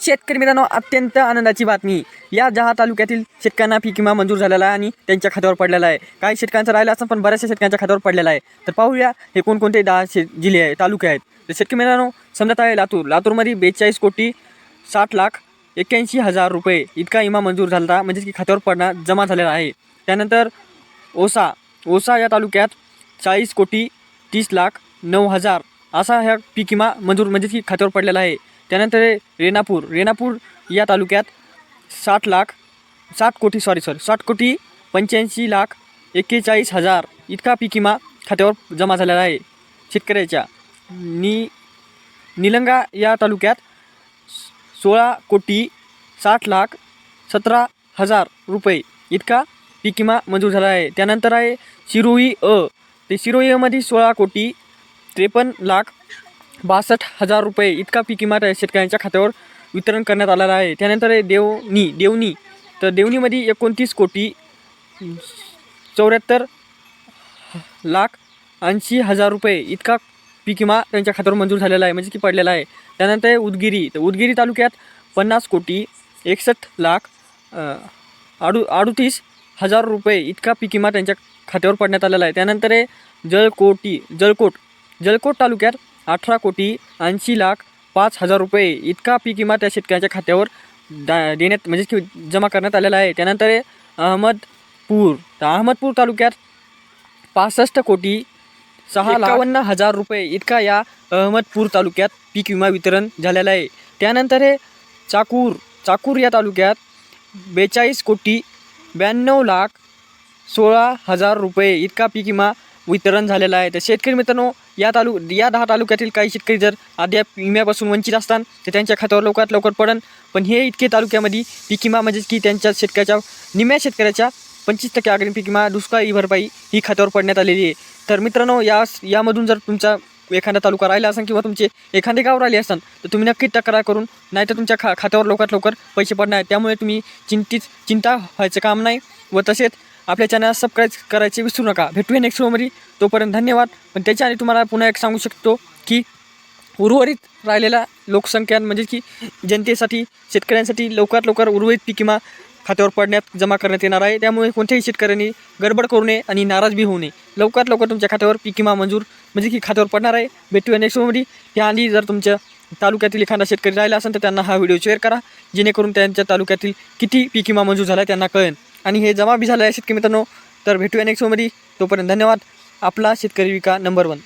शेतकरी मित्रांनो अत्यंत आनंदाची बातमी. या जहा तालुक्यातील शेतकऱ्यांना पीक विमा मंजूर झालेला आहे आणि त्यांच्या खात्यावर पडलेला आहे. काही शेतकऱ्यांचा राहिलं असं पण बऱ्याचशा शेतकऱ्यांच्या खात्यावर पडलेला आहे. तर पाहूया हे कोणकोणते दहा शे जिल्हे आहे तालुके आहेत. तर शेतकरी मित्रांनो समजत आहे लातूर. लातूरमध्ये बेचाळीस कोटी साठ लाख एक्क्याऐंशी हजार रुपये इतका विमा मंजूर झाला होता म्हणजेच की खात्यावर पडणार जमा झालेला आहे. त्यानंतर ओसा. ओसा या तालुक्यात चाळीस कोटी तीस लाख नऊ हजार असा ह्या पीक विमा मंजूर म्हणजेच की खात्यावर पडलेला आहे. त्यानंतर रेणापूर. रेणापूर या तालुक्यात साठ लाख साठ कोटी सॉरी सॉरी साठ कोटी पंच्याऐंशी लाख एक्केचाळीस हजार इतका पीक विमा खात्यावर जमा झालेला आहे शेतकऱ्याच्या. नि निलंगा या तालुक्यात सोळा कोटी साठ लाख सतरा हजार रुपये इतका पीक विमा मंजूर झाला आहे. त्यानंतर आहे शिरोई अ. ते शिरोई अमध्ये सोळा कोटी त्रेपन्न लाख बासष्ट हजार रुपये इतका पीक विमा त्या शेतकऱ्यांच्या खात्यावर वितरण करण्यात आलेला आहे. त्यानंतर देवनी देवनी तर देवनीमध्ये एकोणतीस कोटी चौऱ्याहत्तर लाख ऐंशी हजार रुपये इतका पीक विमा त्यांच्या खात्यावर मंजूर झालेला आहे म्हणजे की पडलेला आहे. त्यानंतर आहे उदगिरी तर उदगिरी तालुक्यात पन्नास कोटी एकसष्ट लाख अडू अडुतीस हजार रुपये इतका पीक विमा त्यांच्या खात्यावर पडण्यात आलेला आहे. त्यानंतर आहे जळकोटी जळकोट जळकोट तालुक्यात अठरा कोटी ऐंशी लाख पाच हजार रुपये इतका पीक विमा त्या शेतकऱ्याच्या खात्यावर दा देण्यात म्हणजे की जमा करण्यात आलेला आहे. त्यानंतर अहमदपूर. तर अहमदपूर तालुक्यात पासष्ट कोटी सहा एकावन्न हजार रुपये इतका या अहमदपूर तालुक्यात पीक विमा वितरण झालेलं आहे. त्यानंतर हे चाकूर. चाकूर या तालुक्यात बेचाळीस कोटी ब्याण्णव लाख सोळा हजार रुपये इतका पीक विमा वितरण झालेला आहे. तर शेतकरी मित्रांनो या तालु या दहा तालुक्यातील काही शेतकरी जर अद्याप विम्यापासून वंचित असतात तर त्यांच्या खात्यावर लवकरात लवकर पडन. पण हे इतके तालुक्यामध्ये पिकिमा म्हणजेच की त्यांच्या शेतकऱ्याच्या निम्या शेतकऱ्याच्या पंचवीस टक्के अग्रिम पिकिमा दुष्काळी भरपाई ही खात्यावर पडण्यात आलेली आहे. तर मित्रांनो या यामधून जर तुमचा एखादा तालुका राहिला असेल किंवा तुमचे एखादे गाव राहिले असतात तर तुम्ही नक्कीच तक्रार करून नाही तर तुमच्या खा खात्यावर लवकरात लवकर पैसे पडणार आहेत. त्यामुळे तुम्ही चिंतित चिंता व्हायचं काम नाही व तसेच आपल्या चॅनल सबस्क्राईब करायचे विसरू नका. भेटूया नेक्स्ट शोमध्ये तोपर्यंत धन्यवाद. पण त्याच्या आणि तुम्हाला पुन्हा एक सांगू शकतो की उर्वरित राहिलेल्या लोकसंख्या म्हणजे की जनतेसाठी शेतकऱ्यांसाठी लवकरात लवकर उर्वरित पीक किंवा खात्यावर पडण्यात जमा करण्यात येणार आहे. त्यामुळे कोणत्याही शेतकऱ्यांनी गडबड करू नये आणि नाराज बी होऊ नये. लवकरात लवकर तुमच्या खात्यावर पीक विमा मंजूर म्हणजे की खात्यावर पडणार आहे. भेटूया नेक्स्ट शोमध्ये त्याआधी जर तुमच्या तालुक्यातील एखादा शेतकरी राहिला असेल तर त्यांना हा व्हिडिओ शेअर करा. जेणेकरून त्यांच्या तालुक्यातील किती पीक विमा मंजूर झाला आहे त्यांना कळेल. आणि हे जमा बी झालं आहे शेतकरी मित्रांनो. तर भेटूया नेक्स्ट शोमध्ये तोपर्यंत धन्यवाद. आपला शेतकरी विका नंबर वन